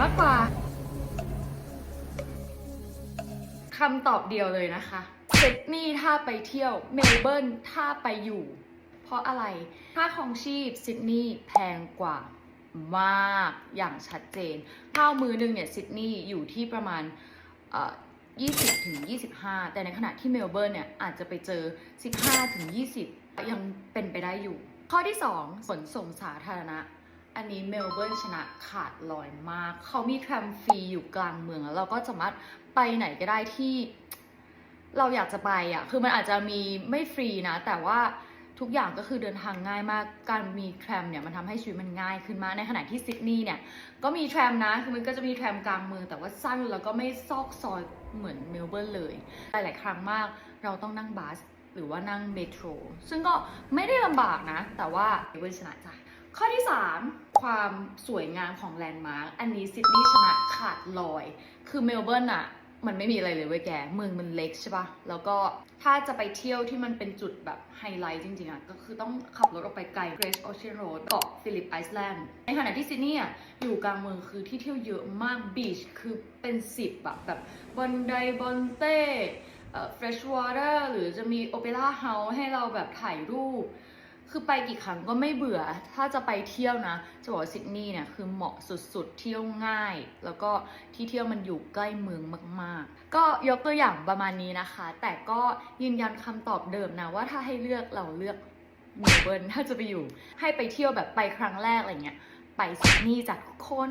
มากกว่าคำตอบเดียวเลยนะคะซิดนีย์ถ้าไปเที่ยวเมลเบิร์นถ้าไปอยู่ เพราะอะไรค่าครองชีพซิดนีย์แพงกว่ามากอย่างชัดเจนข้าวมือหนึงเนี่ยซิดนีย์อยู่ที่ประมาณ20ถึง25 แต่ในขณะที่เมลเบิร์นเนี่ยอาจจะไปเจอ 15ถึง20 ยังเป็นไปได้อยู่ ข้อที่ 2 ขนส่งสาธารณะ อันนี้เมลเบิร์นชนะขาดลอยมาก เขามีแทรมฟรีอยู่กลางเมืองแล้วเราก็สามารถไปไหนก็ได้ที่ เราอยากจะไปอะ คือมันอาจจะมีไม่ฟรีนะ แต่ว่าทุกอย่างก็คือเดินทางง่ายมาก การมีแทรมเนี่ยมันทำให้ชีวิตมันง่ายขึ้นมาก ในขณะที่ซิดนีย์เนี่ยก็มีแทรมนะ คือมันก็จะมีแทรมกลางเมืองแต่ว่าสั้นแล้วก็ไม่ซอกซอยเหมือนเมลเบิร์นเลย หลาย ๆ ครั้งมากเราต้องนั่งบัสหรือว่านั่งเมโทร ซึ่งก็ไม่ได้ลำบากนะ แต่ว่าเมลเบิร์นชนะใจข้อที่ 3 ความสวยงามของแลนด์มาร์คอันนี้ซิดนีย์ชนะขาดลอย คือเมลเบิร์นอะมันไม่มีอะไรเลยเว้ยแก เมืองมันเล็กใช่ปะแล้วก็ถ้าจะไปเที่ยวที่มันเป็นจุดแบบไฮไลท์จริงๆอะก็คือต้องขับรถออกไปไกล Great Ocean Road เกาะฟิลิปไอซ์แลนด์ ในขณะที่ซิดนีย์อะอยู่กลางเมืองคือที่เที่ยวเยอะมากบีชคือเป็นสิบแบบแบบบอนไดบอนเต้เอ่อ fresh water หรือจะมีโอเปร่าเฮาส์ให้เราแบบถ่ายรูป คือไปกี่ครั้งก็ไม่เบื่อ ถ้าจะไปเที่ยวนะ จะบอกว่าซิดนีย์เนี่ยคือเหมาะสุดๆ เที่ยวง่าย แล้วก็ที่เที่ยวมันอยู่ใกล้เมืองมากๆ ก็ยกตัวอย่างประมาณนี้นะคะ แต่ก็ยืนยันคำตอบเดิมนะว่าถ้าให้เลือกเราเลือกเมลเบิร์นถ้าจะไปอยู่ ให้ไปเที่ยวแบบไปครั้งแรกอะไรเงี้ย ไปซิดนีย์จากทุกคน